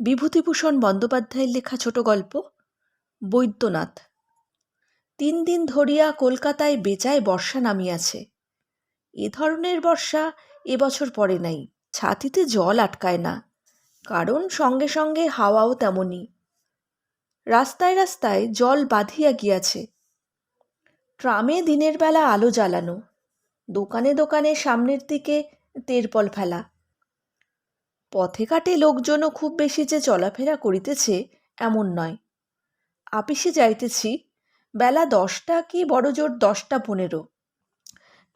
বিভূতিভূষণ বন্দ্যোপাধ্যায়ের লেখা ছোট গল্প, বৈদ্যনাথ। তিন দিন ধরিয়া কলকাতায় বেজায় বর্ষা নামিয়াছে। এ ধরনের বর্ষা এবছর পড়ে নাই, ছাতিতে জল আটকায় না, কারণ সঙ্গে সঙ্গে হাওয়াও তেমনই। রাস্তায় রাস্তায় জল বাঁধিয়া গিয়াছে। ট্রামে দিনের বেলা আলো জ্বালানো, দোকানে দোকানে সামনের দিকে তেরপল ফেলা। পথে ঘাটে লোকজনও খুব বেশি যে চলাফেরা করিতেছে এমন নয়। আপিসে যাইতেছি, বেলা দশটা কি বড়জোর দশটা পনেরো।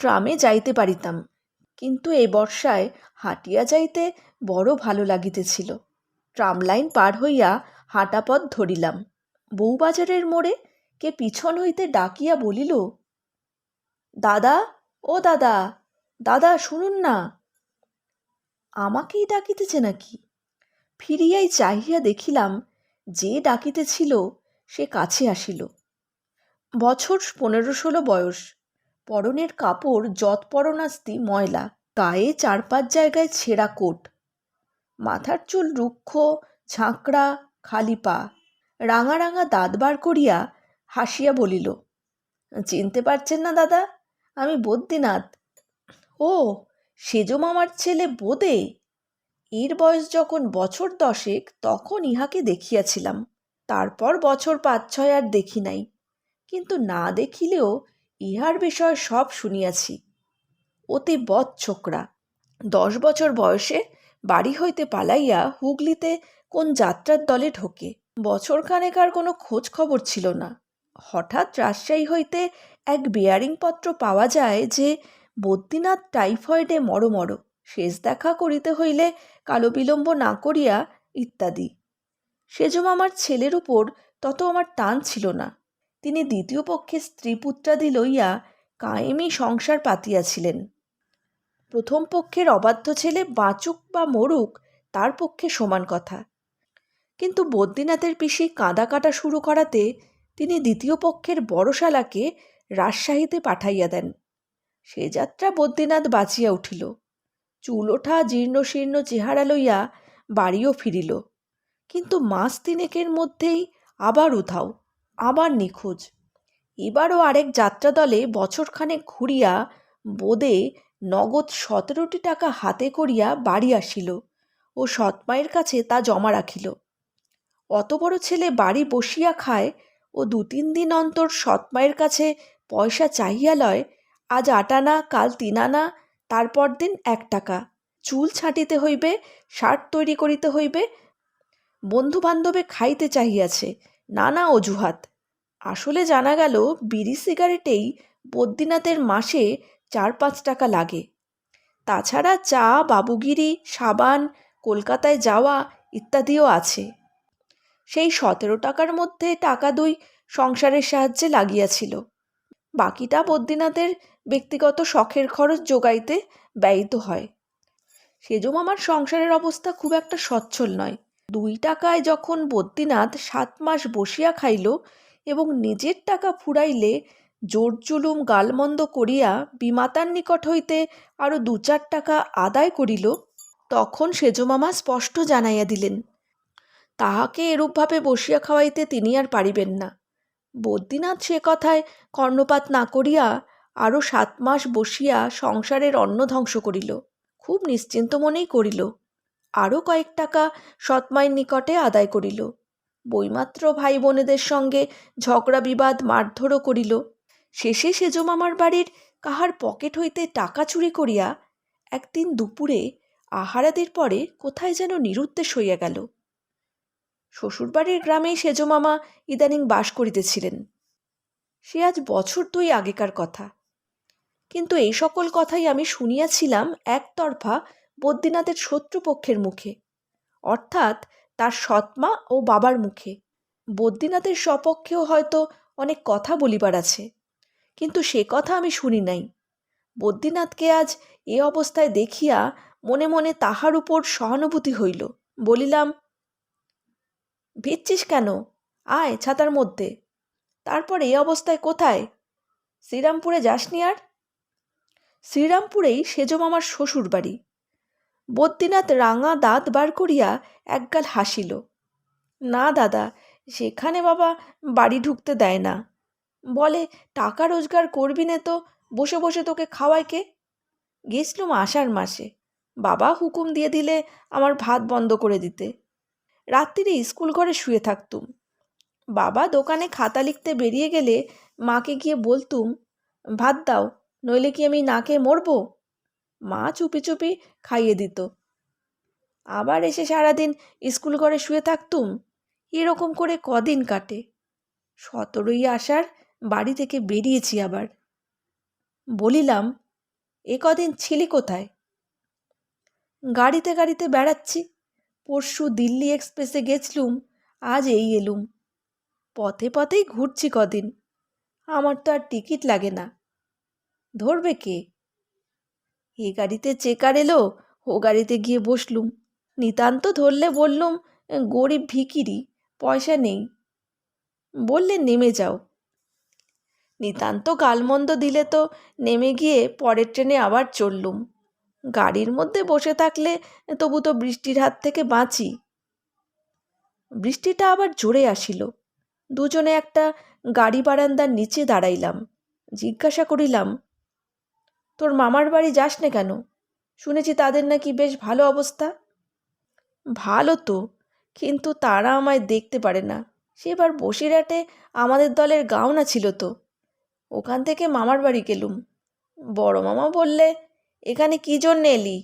ট্রামে যাইতে পারিতাম, কিন্তু এই বর্ষায় হাঁটিয়া যাইতে বড় ভালো লাগিতেছিল। ট্রাম লাইন পার হইয়া হাঁটা পথ ধরিলাম। বউবাজারের মোড়ে কে পিছন হইতে ডাকিয়া বলিল, দাদা, ও দাদা দাদা শুনুন না। আমাকেই ডাকিতেছে নাকি? ফিরিয়াই চাহিয়া দেখিলাম যে ডাকিতেছিল সে কাছে আসিল। বছর পনেরো ষোলো বয়স, পরনের কাপড় যৎপরনাস্তি ময়লা, গায়ে চার পাঁচ জায়গায় ছেঁড়া কোট। মাথার চুল রুক্ষ, ঝাঁকড়া, খালি পা। রাঙা রাঙা দাঁত বার করিয়া হাসিয়া বলিল, চিনতে পারছেন না দাদা, আমি বদ্যিনাথ ও সেজো মামার ছেলে বোদে? এর বয়স যখন বছর দশেক, তখন ইহাকে দেখিয়াছিলাম। তারপর বছর পাঁচ ছয় আর দেখি নাই। কিন্তু না দেখিলেও ইহার বিষয় সব শুনিয়াছি। অতি বদ ছোকরা। দশ বছর বয়সে বাড়ি হইতে পালাইয়া হুগলিতে কোন যাত্রার দলে ঢোকে। বছরখানেক আর কোনো খোঁজ খবর ছিল না। হঠাৎ রাজশাহী হইতে এক বেয়ারিং পত্র পাওয়া যায় যে বদ্রীনাথ টাইফয়েডে মর মর, শেষ দেখা করিতে হইলে কালো বিলম্ব না করিয়া ইত্যাদি। সেজম আমার ছেলের উপর তত আমার টান ছিল না। তিনি দ্বিতীয় পক্ষে স্ত্রী পুত্রাদি লইয়া কায়েমি সংসার পাতিয়াছিলেন প্রথম পক্ষের অবাধ্য ছেলে বাঁচুক বা মরুক তার পক্ষে সমান কথা। কিন্তু বদ্রীনাথের পিসি কাঁদা কাটা শুরু করাতে তিনি দ্বিতীয় পক্ষের বড়শালাকে রাজশাহীতে পাঠাইয়া দেন। সে যাত্রা বদ্রীনাথ বাঁচিয়া উঠিল। চুল ওঠা জীর্ণশীর্ণ চেহারা লইয়া বাড়িও ফিরিল। কিন্তু মাস তিনেকের মধ্যেই আবার উধাও, আবার নিখোঁজ। এবারও আরেক যাত্রা দলে বছরখানেক ঘুরিয়া বোদে নগদ সতেরোটি টাকা হাতে করিয়া বাড়ি আসিল ও সৎমায়ের কাছে তা জমা রাখিল। অত বড় ছেলে বাড়ি বসিয়া খায় ও দু তিন দিন অন্তর সৎমায়ের কাছে পয়সা চাহিয়া লয় আজ আট আনা কাল তিন আনা তারপর দিন এক টাকা। চুল ছাঁটিতে হইবে, শার্ট তৈরি করিতে হইবে বন্ধু বান্ধবে খাইতে চাহিয়াছে, নানা অজুহাত। আসলে জানা গেল, বিড়ি সিগারেটেই বদ্রীনাথের মাসে চার পাঁচ টাকা লাগে। তাছাড়া চা, বাবুগিরি, সাবান, কলকাতায় যাওয়া ইত্যাদিও আছে। সেই সতেরো টাকার মধ্যে টাকা দুই সংসারের সাহায্যে লাগিয়াছিল। বাকিটা বদ্রীনাথের ব্যক্তিগত শখের খরচ যোগাইতে ব্যয়িত হয়। সেজম আমার সংসারের অবস্থা খুব একটা সচ্ছল নয়। দুই টাকায় যখন বদ্রীনাথ সাত মাস বসিয়া খাইল এবং নিজের টাকা ফুরাইলে জোর জুলুম গালমন্দ করিয়া বিমাতার নিকট হইতে আরও দু চার টাকা আদায় করিল, তখন সেজমামা স্পষ্ট জানাইয়া দিলেন, তাহাকে এরূপভাবে বসিয়া খাওয়াইতে তিনি আর পারিবেন না। বদ্রীনাথ সে কথায় কর্ণপাত না করিয়া আরও সাত মাস বসিয়া সংসারের অন্ন ধ্বংস করিল। খুব নিশ্চিন্ত মনেই করিল। আরও কয়েক টাকা সৎমায়ের নিকটে আদায় করিল। বইমাত্র ভাই বোনেদের সঙ্গে ঝগড়া বিবাদ মারধরও করিল। শেষে সেজো মামার বাড়ির কাহার পকেট হইতে টাকা চুরি করিয়া একদিন দুপুরে আহারাদের পরে কোথায় যেন নিরুদ্দেশ হইয়া গেল। শ্বশুরবাড়ির গ্রামেই সেজমামা ইদানিং বাস করিতেছিলেন। সে আজ বছর দুই আগেকার কথা। কিন্তু এই সকল কথাই আমি শুনিয়াছিলাম একতরফা বদ্রীনাথের শত্রুপক্ষের মুখে, অর্থাৎ তার সৎমা ও বাবার মুখে। বদ্রীনাথের সপক্ষেও হয়তো অনেক কথা বলিবার আছে, কিন্তু সে কথা আমি শুনি নাই। বদ্রীনাথকে আজ এ অবস্থায় দেখিয়া মনে মনে তাহার উপর সহানুভূতি হইল, বলিলাম, ভিজছিস কেন? আয় ছাতার মধ্যে। তারপর এই অবস্থায় কোথায়? শ্রীরামপুরে যাসনি আর? শ্রীরামপুরেই সেজো মামার শ্বশুর বাড়ি। বদ্যিনাথ রাঙা দাঁত বার করিয়া একগাল হাসিল। না দাদা, সেখানে বাবা বাড়ি ঢুকতে দেয় না। বলে, টাকা রোজগার করবি নে তো, বসে বসে তোকে খাওয়ায় কে? গেছলুম আষাঢ় মাসে। বাবা হুকুম দিয়ে দিলে আমার ভাত বন্ধ করে দিতে। রাত্রিরে স্কুল ঘরে শুয়ে থাকতুম। বাবা দোকানে খাতা লিখতে বেরিয়ে গেলে মাকে গিয়ে বলতুম, ভাত দাও নইলে কি আমি নাকে মরবো? মা চুপি চুপি খাইয়ে দিত। আবার এসে সারাদিন স্কুল ঘরে শুয়ে থাকতুম, এরকম করে কদিন কাটে। সতেরোই আসার বাড়ি থেকে বেরিয়েছি আবার। বলিলাম, এ কদিন ছিলি কোথায়? গাড়িতে গাড়িতে বেড়াচ্ছি, পরশু দিল্লি এক্সপ্রেসে গেছলুম, আজ এই এলুম। পথে পথেই ঘুরছি কদিন, আমার তো আর টিকিট লাগে না। ধরবে কে? এ গাড়িতে চেকার এলো, ও গাড়িতে গিয়ে বসলুম। নিতান্ত ধরলে বললুম, গরিব ভিকিরি, পয়সা নেই। বললে, নেমে যাও। নিতান্ত গালমন্দ দিলে তো নেমে গিয়ে পরের ট্রেনে আবার চললুম। গাড়ির মধ্যে বসে থাকলে তবু তো বৃষ্টির হাত থেকে বাঁচি। বৃষ্টিটা আবার জোরে আসিল। দুজনে একটা গাড়ি বারান্দার নিচে দাঁড়াইলাম। জিজ্ঞাসা করিলাম তোর মামার বাড়ি যাস না কেন? শুনেছি তাদের নাকি বেশ ভালো অবস্থা। ভালো তো, কিন্তু তারা আমায় দেখতে পারে না। সেবার বসিরহাটে আমাদের দলের গাওনা ছিল তো। ওখান থেকে মামার বাড়ি গেলুম। বড় মামা বললে, এখানে কী জন্য এলি?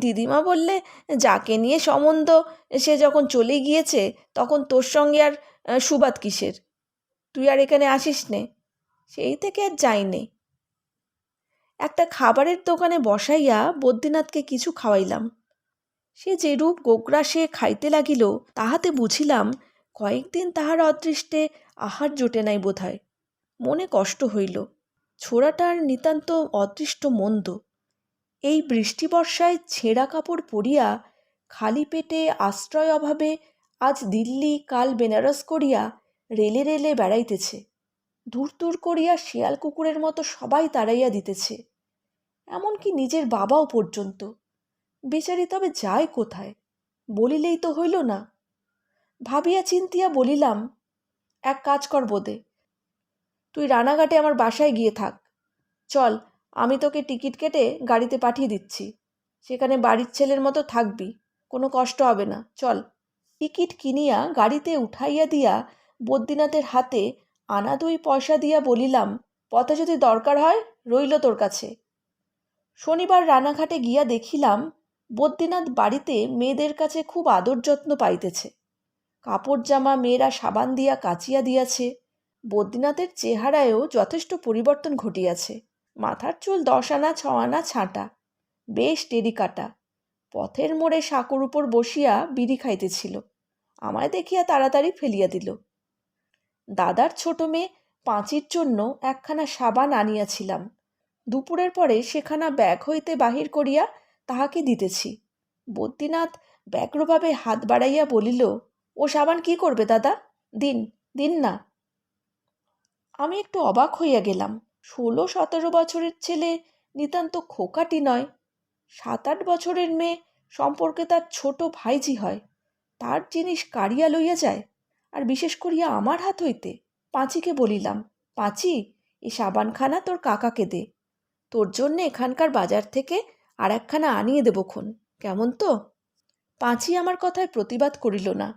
দিদিমা বললে, যাকে নিয়ে সম্বন্ধ, সে যখন চলে গিয়েছে, তখন তোর সঙ্গে আর সুবাদ কিসের? তুই আর এখানে আসিস নে। সেই থেকে আর যাইনে। একটা খাবারের দোকানে বসাইয়া বদ্রীনাথকে কিছু খাওয়াইলাম। সে যেরূপ গোগ্রাসে খাইতে লাগিল, তাহাতে বুঝিলাম কয়েকদিন তাহার অদৃষ্টে আহার জোটে নাই বোধহয়। মনে কষ্ট হইল। ছোড়াটার নিতান্ত অদৃষ্ট মন্দ। এই বৃষ্টি বর্ষায় ছেঁড়া কাপড় পরিয়া খালি পেটে আশ্রয় অভাবে আজ দিল্লি, কাল বেনারস করিয়া রেলে রেলে বেড়াইতেছে। দূর দূর করিয়া শিয়াল কুকুরের মতো সবাই তাড়াইয়া দিতেছে। এমনকি নিজের বাবাও পর্যন্ত। বেচারি তবে যায় কোথায়, বলিলেই তো হইল না। ভাবিয়া চিন্তিয়া বলিলাম, এক কাজ কর বোধে তুই রানাঘাটে আমার বাসায় গিয়ে থাক। চল, আমি তোকে টিকিট কেটে গাড়িতে পাঠিয়ে দিচ্ছি। সেখানে বাড়ির ছেলের মতো থাকবি, কোনো কষ্ট হবে না। চল। টিকিট কিনিয়া গাড়িতে উঠাইয়া দিয়া বদ্রীনাথের হাতে আনা দুই পয়সা দিয়া বলিলাম, পথে যদি দরকার হয়, রইল তোর কাছে। শনিবার রানাঘাটে গিয়া দেখিলাম, বদ্রীনাথ বাড়িতে মেয়েদের কাছে খুব আদর যত্ন পাইতেছে। কাপড় জামা মেয়েরা সাবান দিয়া কাচিয়া দিয়াছে। বদ্রীনাথের চেহারায়ও যথেষ্ট পরিবর্তন ঘটিয়াছে। মাথার চুল দশ আনা ছ আনা ছাঁটা। বেশ টেরি কাটা। পথের মোড়ে সাঁকোর উপর বসিয়া বিড়ি খাইতেছিল। আমায় দেখিয়া তাড়াতাড়ি ফেলিয়া দিল। দাদার ছোট মেয়ে পাঁচির জন্য একখানা সাবান আনিয়াছিলাম। দুপুরের পরে সেখানা ব্যাগ হইতে বাহির করিয়া তাহাকে দিতেছি। বদ্রীনাথ ব্যগ্রভাবে হাত বাড়াইয়া বলিল, ও সাবান কি করবে দাদা? দিন দিন না। আমি একটু অবাক হইয়া গেলাম, ষোলো সতেরো বছরের ছেলে নিতান্ত খোকাটি নয়, সাত আট বছরের মেয়ে সম্পর্কে তার ছোট ভাইঝি হয়, তার জিনিস কাড়িয়া লইয়া যায়, আর বিশেষ করিয়া আমার হাত হইতে পাঁচিকে বলিলাম, পাঁচি, এ সাবানখানা তোর কাকাকে দে। তোর জন্যে এখানকার বাজার থেকে আর একখানা আনিয়ে দেবক্ষণ কেমন তো? পাঁচি আমার কথায় প্রতিবাদ করিল না।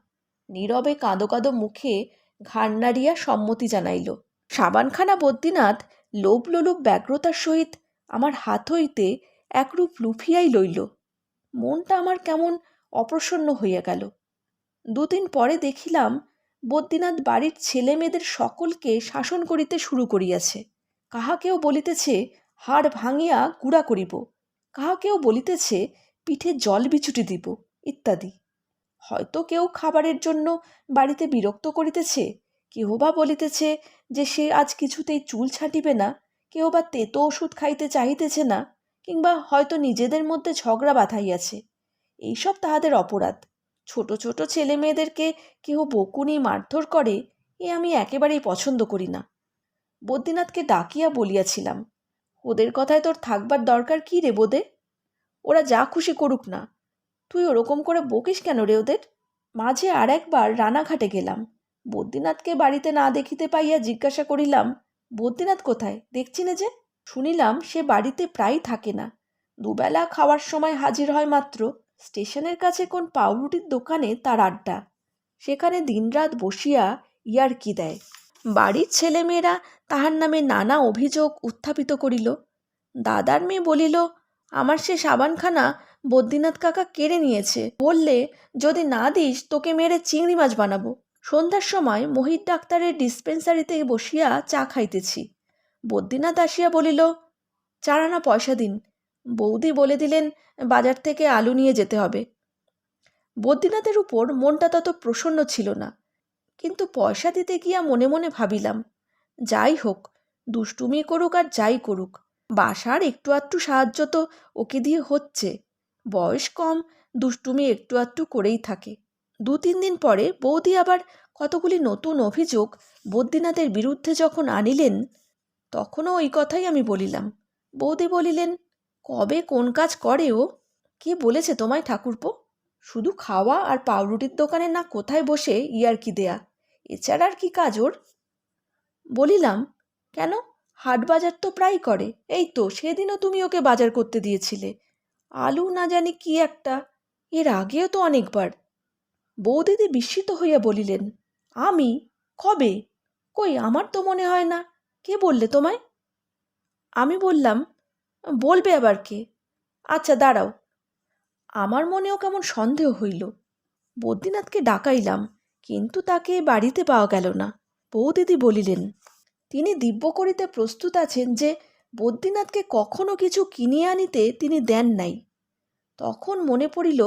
নীরবে কাঁদো কাঁদো মুখে ঘাড় নাড়িয়া সম্মতি জানাইল। সাবানখানা বদ্রীনাথ লোভ লোলুপ ব্যগ্রতার সহিত আমার হাত হইতে একরূপ লুফিয়াই লইল। মনটা আমার কেমন অপ্রসন্ন হইয়া গেল। দুদিন পরে দেখিলাম বদ্রীনাথ বাড়ির ছেলে মেয়েদের সকলকে শাসন করিতে শুরু করিয়াছে। কাহাকেও বলিতেছে হাড় ভাঙিয়া গুড়া করিব। কাহাকেও বলিতেছে, পিঠে জল বিছুটি দিব, ইত্যাদি। হয়তো কেউ খাবারের জন্য বাড়িতে বিরক্ত করিতেছে কেহ বা বলিতেছে যে সে আজ কিছুতেই চুল ছাঁটিবে না কেউ বা তেতো ওষুধ খাইতে চাহিতেছে না, কিংবা হয়তো নিজেদের মধ্যে ঝগড়া বাঁধাইয়াছে। এইসব তাহাদের অপরাধ। ছোট ছোট ছেলে মেয়েদেরকে কেহ বকুনি মারধর করে, এ আমি একেবারেই পছন্দ করি না। বদ্রীনাথকে ডাকিয়া বলিয়াছিলাম ওদের কথায় তোর থাকবার দরকার কী রে বোদে? ওরা যা খুশি করুক না। তুই ওরকম করে বকিস কেন রে ওদের? মাঝে আর একবার রানাঘাটে গেলাম। বদ্রীনাথকে বাড়িতে না দেখিতে পাইয়া জিজ্ঞাসা করিলাম, বদ্রীনাথ কোথায়? দেখছি না যে? শুনিলাম সে বাড়িতে প্রায় থাকে না। দুবেলা খাওয়ার সময় হাজির হয় মাত্র। স্টেশনের কাছে কোন পাউরুটির দোকানে তার আড্ডা। সেখানে দিনরাত বসিয়া ইয়ার্কি দেয়। বাড়ির ছেলেমেয়েরা তাহার নামে নানা অভিযোগ উত্থাপিত করিল। দাদার মেয়ে বলিল, আমার সে সাবানখানা বদ্রীনাথ কাকা কেড়ে নিয়েছে। বললে, যদি না দিস, তোকে মেরে চিংড়ি মাছ বানাবো। সন্ধ্যার সময় মহিত ডাক্তারের ডিসপেন্সারিতে বসিয়া চা খাইতেছি। বদ্রীনাথ আসিয়া বলিল চার আনা পয়সা দিন। বৌদি বলে দিলেন, বাজার থেকে আলু নিয়ে যেতে হবে। বদ্রীনাথের উপর মনটা তত প্রসন্ন ছিল না। কিন্তু পয়সা দিতে গিয়া মনে মনে ভাবিলাম যাই হোক, দুষ্টুমি করুক আর যাই করুক, বাসার একটু আধটু সাহায্য তো ওকে দিয়ে হচ্ছে। বয়স কম, দুষ্টুমি একটু আধটু করেই থাকে। দু তিন দিন পরে বৌদি আবার কতগুলি নতুন অভিযোগ বদ্রীনাথের বিরুদ্ধে যখন আনিলেন, তখনও ওই কথাই আমি বলিলাম। বৌদি বলিলেন, কবে কোন কাজ করে ও? কে বলেছে তোমায় ঠাকুরপো? শুধু খাওয়া আর পাউরুটির দোকানে না কোথায় বসে ইয়ার্কি দেয়া? এছাড়া আর কি কাজ ওর? বলিলাম, কেন? হাট বাজার তো প্রায় করে। এই তো, সেদিনও তুমি ওকে বাজার করতে দিয়েছিলে। আলু না জানি কি একটা, এর আগেও তো অনেকবার। বৌদিদি বিস্মিত হইয়া বলিলেন, আমি? কবে? কই, আমার তো মনে হয় না। কে বললে তোমায়? আমি বললাম, বলবে আবার কে? আচ্ছা দাঁড়াও। আমার মনেও কেমন সন্দেহ হইল। বদ্রীনাথকে ডাকাইলাম, কিন্তু তাকে বাড়িতে পাওয়া গেল না। বৌদিদি বলিলেন, তিনি দিব্য করিতে প্রস্তুত আছেন যে, বদ্রীনাথকে কখনো কিছু কিনিয়ে আনিতে তিনি দেন নাই। তখন মনে পড়িল,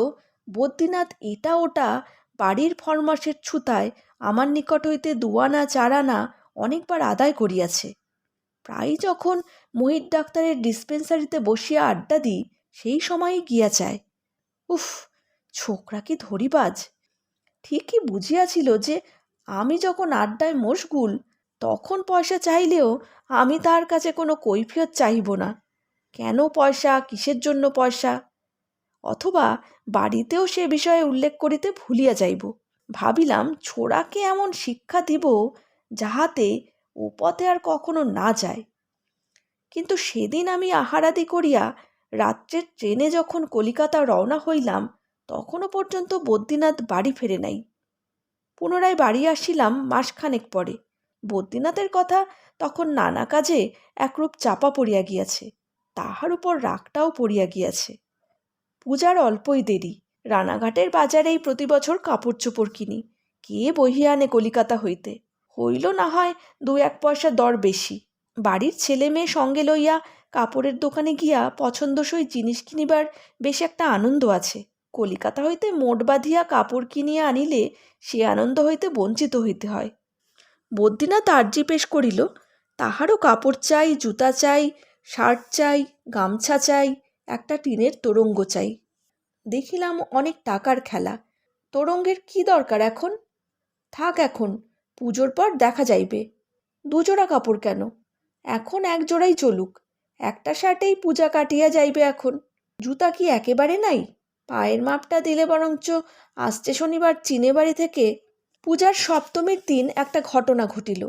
বদ্রীনাথ এটা ওটা বাড়ির ফরমাসের ছুতায় আমার নিকট হইতে দুয়ানা চারানা অনেকবার আদায় করিয়াছে। প্রায় যখন মহিত ডাক্তারের ডিসপেন্সারিতে বসিয়া আড্ডা দিই, সেই সময়ই গিয়া চায় উফ, ছোকরা কি ধরিবাজ! ঠিকই বুঝিয়াছিল যে আমি যখন আড্ডায় মশগুল, তখন পয়সা চাইলেও আমি তার কাছে কোনো কৈফিয়ত চাইব না। কেন পয়সা? কিসের জন্য পয়সা? অথবা বাড়িতেও সে বিষয়ে উল্লেখ করিতে ভুলিয়া যাইব। ভাবিলাম, ছোড়াকে এমন শিক্ষা দিব যাহাতে ও পথে আর কখনো না যায়। কিন্তু সেদিন আমি আহারাদি করিয়া রাত্রের ট্রেনে যখন কলিকাতা রওনা হইলাম তখনও পর্যন্ত বদ্রীনাথ বাড়ি ফেরে নাই। পুনরায় বাড়ি আসিলাম মাসখানেক পরে। বদ্রীনাথের কথা তখন নানা কাজে একরূপ চাপা পড়িয়া গিয়াছে, তাহার উপর রাগটাও পড়িয়া গিয়াছে। পূজার অল্পই দেরি, রানাঘাটের বাজারেই প্রতি বছর কাপড় চোপড় কিনি, কে বহিয়া আনে কলিকাতা হইতে? হইল না হয় দু এক পয়সা দর বেশি। বাড়ির ছেলে মেয়ে সঙ্গে লইয়া কাপড়ের দোকানে গিয়া পছন্দসই জিনিস কিনিবার বেশ একটা আনন্দ আছে। কলিকাতা হইতে মোট বাঁধিয়া কাপড় কিনিয়া আনিলে সে আনন্দ হইতে বঞ্চিত হইতে হয়। বদ্রীনাথ আর্জি পেশ করিল, তাহারও কাপড় চাই, জুতা চাই, শার্ট চাই, গামছা চাই, একটা টিনের তোরঙ্গ চাই। দেখিলাম অনেক টাকার খেলা, তোরঙ্গের কি দরকার এখন? থাক এখন, পুজোর পর দেখা যাইবে। দুজোড়া কাপড় কেন? এখন এক জোড়াই চলুক, একটা শার্টেই পূজা কাটিয়া যাইবে এখন। জুতা কি একেবারে নাই? পায়ের মাপটা দিলে বরঞ্চ আসছে শনিবার চীনে বাড়ি থেকে পূজার সপ্তমীর দিন একটা ঘটনা ঘটিল।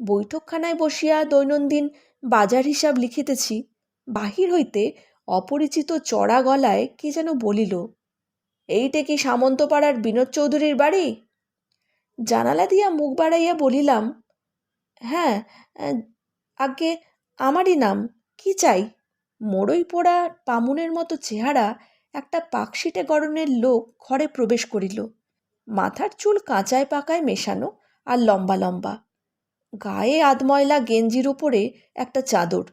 বৈঠকখানায় বসিয়া দৈনন্দিন বাজার হিসাব লিখিতেছি, বাহির হইতে অপরিচিত চড়া গলায় কে যেন বলিল, এইটে কি সামন্তপাড়ার বিনোদ চৌধুরীর বাড়ি? জানালা দিয়া মুখ বাড়াইয়া বলিলাম হ্যাঁ আগে আমারই নাম, কি চাই? মোড়ই পোড়া পামুনের মতো চেহারা একটা পাকশিটে গড়নের লোক ঘরে প্রবেশ করিল। মাথার চুল কাঁচায় পাকায় মেশানো আর লম্বা লম্বা। গায়ে আধময়লা গেঞ্জির উপরে একটা চাদর।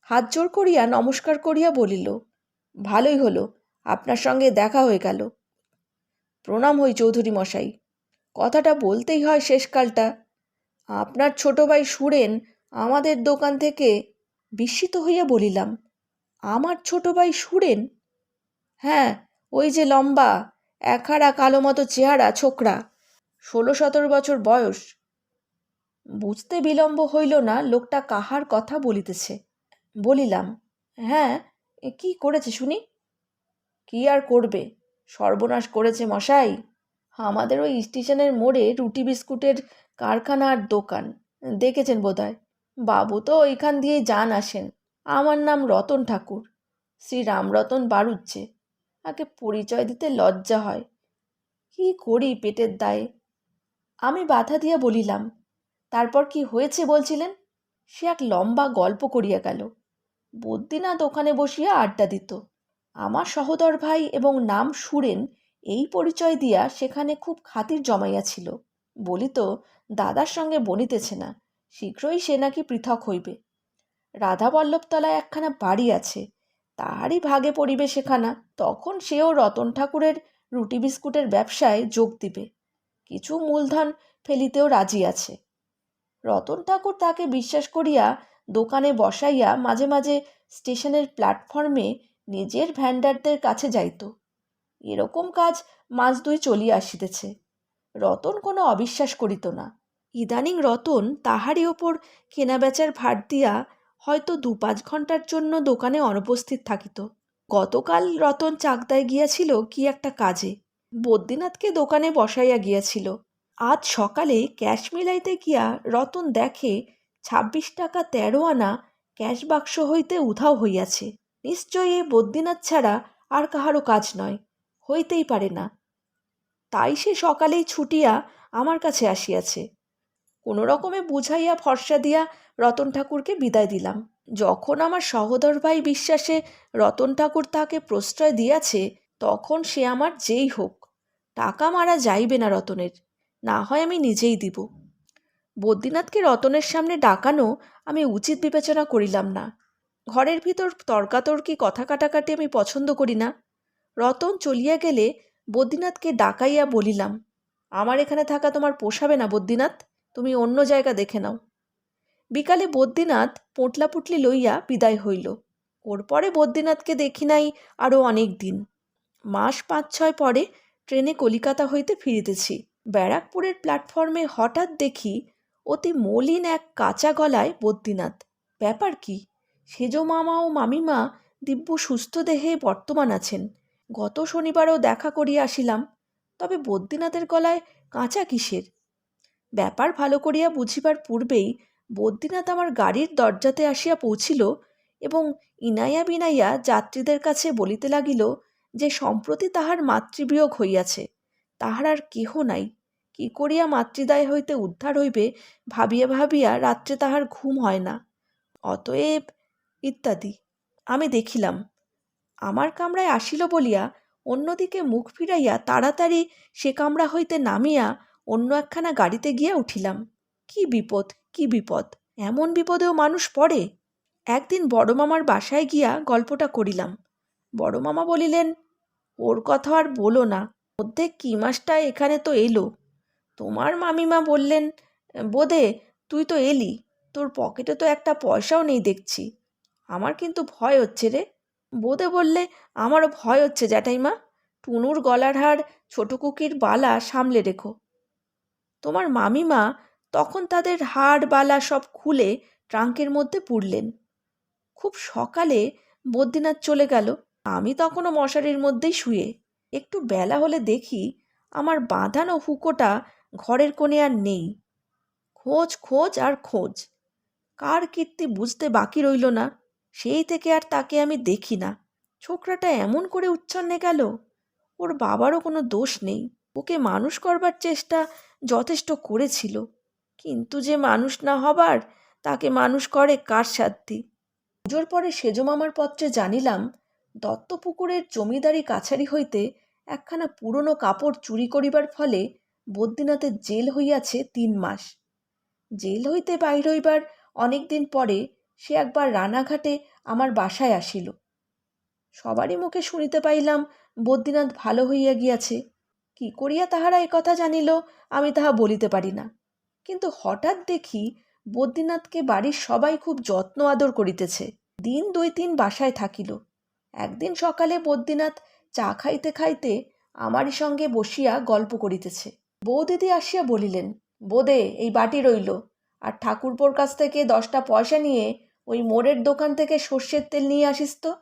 হাত জোর করিয়া নমস্কার করিয়া বলিল, ভালোই হলো, আপনার সঙ্গে দেখা হয়ে গেল। প্রণাম হই চৌধুরী মশাই। কথাটা বলতেই হয় শেষকালটা। আপনার ছোট ভাই সুরেন আমাদের দোকান থেকে বিস্মিত হইয়া বলিলাম, আমার ছোট ভাই সুরেন? হ্যাঁ ওই যে লম্বা, একহারা কালো মতো চেহারা, ছোকরা। ষোলো সতেরো বছর বয়স। বুঝতে বিলম্ব হইল না, লোকটা কাহার কথা বলিতেছে। বলিলাম হ্যাঁ কি করেছে শুনি? কি আর করবে? সর্বনাশ করেছে মশাই। আমাদের ওই স্টেশনের মোড়ে রুটি বিস্কুটের কারখানা আর দোকান। দেখেছেন বোধহয়? বাবু তো ওইখান দিয়েই যান আসেন। আমার নাম রতন ঠাকুর। শ্রী রামরতন বাড়ুচ্ছে আগে পরিচয় দিতে লজ্জা হয়। কি করি পেটের দায়ে? আমি বাধা দিয়া বলিলাম, তারপর কি হয়েছে বলছিলেন? সে এক লম্বা গল্প করিয়া গেল। বদ্যিনাথ ওখানে বসিয়া আড্ডা দিত। আমার সহোদর ভাই এবং নাম সুরেন এই পরিচয় দিয়া সেখানে খুব খাতির জমাইয়াছিল বলিত, দাদার সঙ্গে বনিতেছে না, শীঘ্রই সে নাকি পৃথক হইবে। রাধাবল্লভতলায় একখানা বাড়ি আছে তাহারই ভাগে পড়িবে সেখানা, তখন সেও রতন ঠাকুরের রুটি বিস্কুটের ব্যবসায় যোগ দিবে। কিছু মূলধন ফেলিতেও রাজি আছে। রতন ঠাকুর তাকে বিশ্বাস করিয়া দোকানে বসাইয়া মাঝে মাঝে স্টেশনের প্ল্যাটফর্মে নিজের ভ্যান্ডারদের কাছে যাইত। এরকম কাজ মাস দুই চলিয়া আসিতেছে। রতন কোনো অবিশ্বাস করিত না। ইদানিং রতন তাহারই ওপর কেনাবেচার ভার দিয়া হয়তো দু পাঁচ ঘণ্টার জন্য দোকানে অনুপস্থিত থাকিত। গতকাল রতন চাকদায় গিয়াছিল কি একটা কাজে। বদ্যিনাথকে দোকানে বসাইয়া গিয়াছিল। আজ সকালে ক্যাশ মিলাইতে গিয়া রতন দেখে ছাব্বিশ টাকা তেরো আনা ক্যাশ বাক্স হইতে উধাও হইয়াছে। নিশ্চয়ই এ বদ্যিনাথ ছাড়া আর কাহারও কাজ নয়, হইতেই পারে না। তাই সে সকালেই ছুটিয়া আমার কাছে আসিয়াছে। কোনো রকমে বুঝাইয়া ভরসা দিয়া রতন ঠাকুরকে বিদায় দিলাম। যখন আমার সহোদর ভাই বিশ্বাসে রতন ঠাকুর তাকে প্রশ্রয় দিয়াছে, তখন সে আমার যেই হোক, টাকা মারা যাইবে না রতনের, না হয় আমি নিজেই দিব। বদ্যিনাথকে রতনের সামনে ডাকানো আমি উচিত বিবেচনা করিলাম না। ঘরের ভিতর তর্কাতর্কি, কথা কাটাকাটি আমি পছন্দ করি না। রতন চলিয়া গেলে বদ্যিনাথকে ডাকাইয়া বলিলাম, আমার এখানে থাকা তোমার পোষাবে না বদ্যিনাথ তুমি অন্য জায়গা দেখে নাও। বিকালে বদ্যিনাথ পোটলাপুটলি লইয়া বিদায় হইল। ওর পরে বদ্যিনাথকে দেখি নাই আরও অনেক দিন। মাস পাঁচ ছয় পরে ট্রেনে কলিকাতা হইতে ফিরিতেছি। ব্যারাকপুরের প্ল্যাটফর্মে হঠাৎ দেখি অতি মলিন এক কাঁচা গলায় বদ্রীনাথ। ব্যাপার কি? সেজ মামা ও মামিমা দিব্য সুস্থ দেহে বর্তমান আছেন। গত শনিবারও দেখা করিয়া আসিলাম। তবে বদ্যিনাথের গলায় কাঁচা কিসের? ব্যাপার ভালো করিয়া বুঝিবার পূর্বেই বদ্যিনাথ আমার গাড়ির দরজাতে আসিয়া পৌঁছিল এবং ইনাইয়া বিনাইয়া যাত্রীদের কাছে বলিতে লাগিল যে, সম্প্রতি তাহার মাতৃবিয়োগ হইয়াছে, তাহার আর কেহ নাই। কি করিয়া মাতৃদায় হইতে উদ্ধার হইবে ভাবিয়া ভাবিয়া রাত্রে তাহার ঘুম হয় না। অতএব ইত্যাদি। আমি দেখিলাম। আমার কামরায় আসিল বলিয়া অন্যদিকে মুখ ফিরাইয়া তাড়াতাড়ি সে কামরা হইতে নামিয়া অন্য একখানা গাড়িতে গিয়া উঠিলাম। কি বিপদ কি বিপদ, এমন বিপদেও মানুষ পড়ে। একদিন বড় মামার বাসায় গিয়া গল্পটা করিলাম। বড় মামা বলিলেন, ওর কথা আর বলো না মধ্যে কি মাসটা এখানে তো এলো। তোমার মামিমা বললেন বোধে তুই তো এলি, তোর পকেটে তো একটা পয়সাও নেই দেখছি। আমার কিন্তু ভয় হচ্ছে রে। বোধে বললে, আমারও ভয় হচ্ছে জ্যাঠাইমা। টুনুর গলার হার, ছোটো কুকির বালা সামলে রেখো। তোমার মামিমা তখন তাদের হাড় বালা সব খুলে ট্রাঙ্কের মধ্যে পুরলেন খুব সকালে বদ্যিনাথ চলে গেল। আমি তখনও মশারির মধ্যেই শুয়ে। একটু বেলা হলে দেখি আমার বাঁধানো হুকোটা ঘরের কোণে আর নেই। খোঁজ খোঁজ আর খোঁজ। কার কীর্তি বুঝতে বাকি রইল না। সেই থেকে আর তাকে আমি দেখি না। ছোকরাটা এমন করে উচ্ছন্নে গেল। ওর বাবারও কোনো দোষ নেই। ওকে মানুষ করবার চেষ্টা যথেষ্ট করেছিল। কিন্তু যে মানুষ না হবার, তাকে মানুষ করে কার সাধ্যি পুজোর পরে সেজমামার পত্রে জানিলাম, দত্তপুকুরের জমিদারি কাছারি হইতে একখানা পুরনো কাপড় চুরি করিবার ফলে বদ্যিনাথের জেল হইয়াছে তিন মাস। জেল হইতে বাহির হইবার অনেক দিন পরে সে একবার রানাঘাটে আমার বাসায় আসিল। সবারই মুখে শুনিতে পাইলাম বদ্যিনাথ ভালো হইয়া গিয়াছে। কি করিয়া তাহারা কথা জানিল, আমি তাহা বলিতে পারি না। কিন্তু হঠাৎ দেখি বদ্রীনাথকে বাড়ির সবাই খুব যত্ন আদর করিতেছে। দিন দুই তিন বাসায় থাকিল। একদিন সকালে বদ্রীনাথ চা খাইতে খাইতে আমারই সঙ্গে বসিয়া গল্প করিতেছে। বৌদিদি আসিয়া বলিলেন, বোদে, এই বাটি রইল। আর ঠাকুরপোর কাছ থেকে দশটা পয়সা নিয়ে ওই মোড়ের দোকান থেকে সর্ষের তেল নিয়ে আসিস তো?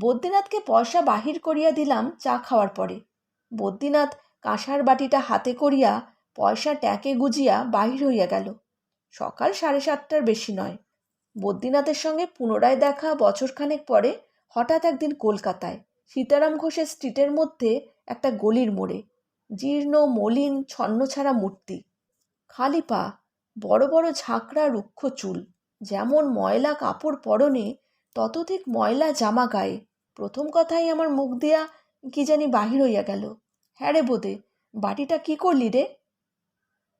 বদ্রীনাথকে পয়সা বাহির করিয়া দিলাম চা খাওয়ার পরে। বদ্রীনাথ কাঁসার বাটিটা হাতে করিয়া পয়সা ট্যাঁকে গুজিয়া বাহির হইয়া গেল। সকাল সাড়ে সাতটার বেশি নয়। বদ্রীনাথের সঙ্গে পুনরায় দেখা বছরখানেক পরে হঠাৎ একদিন কলকাতায়, সীতারাম ঘোষের স্ট্রিটের মধ্যে একটা গলির মোড়ে, জীর্ণ, মলিন, ছন্নছাড়া মূর্তি। খালি পা, বড় বড় ঝাঁকড়া রুক্ষ চুল, যেমন ময়লা কাপড় পরনে, ততোধিক ময়লা জামা গায়ে। প্রথম কথাই আমার মুখ দিয়া কি জানি বাহির হইয়া গেল। হ্যাঁ রে বোধে বাটিটা কি করলি রে?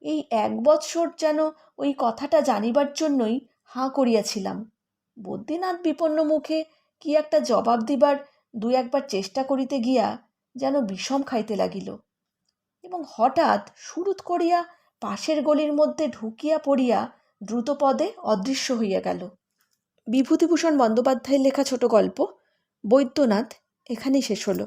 এই এক বৎসর যেন ওই কথাটা জানিবার জন্যই হাঁ করিয়াছিলাম। বদ্রীনাথ বিপন্ন মুখে কি একটা জবাব দিবার দু একবার চেষ্টা করিতে গিয়া যেন বিষম খাইতে লাগিল এবং হঠাৎ সুরুত করিয়া পাশের গলির মধ্যে ঢুকিয়া পড়িয়া দ্রুতপদে অদৃশ্য হইয়া গেল। বিভূতিভূষণ বন্দ্যোপাধ্যায়ের লেখা ছোট গল্প, বৈদ্যনাথ, এখানেই শেষ হলো।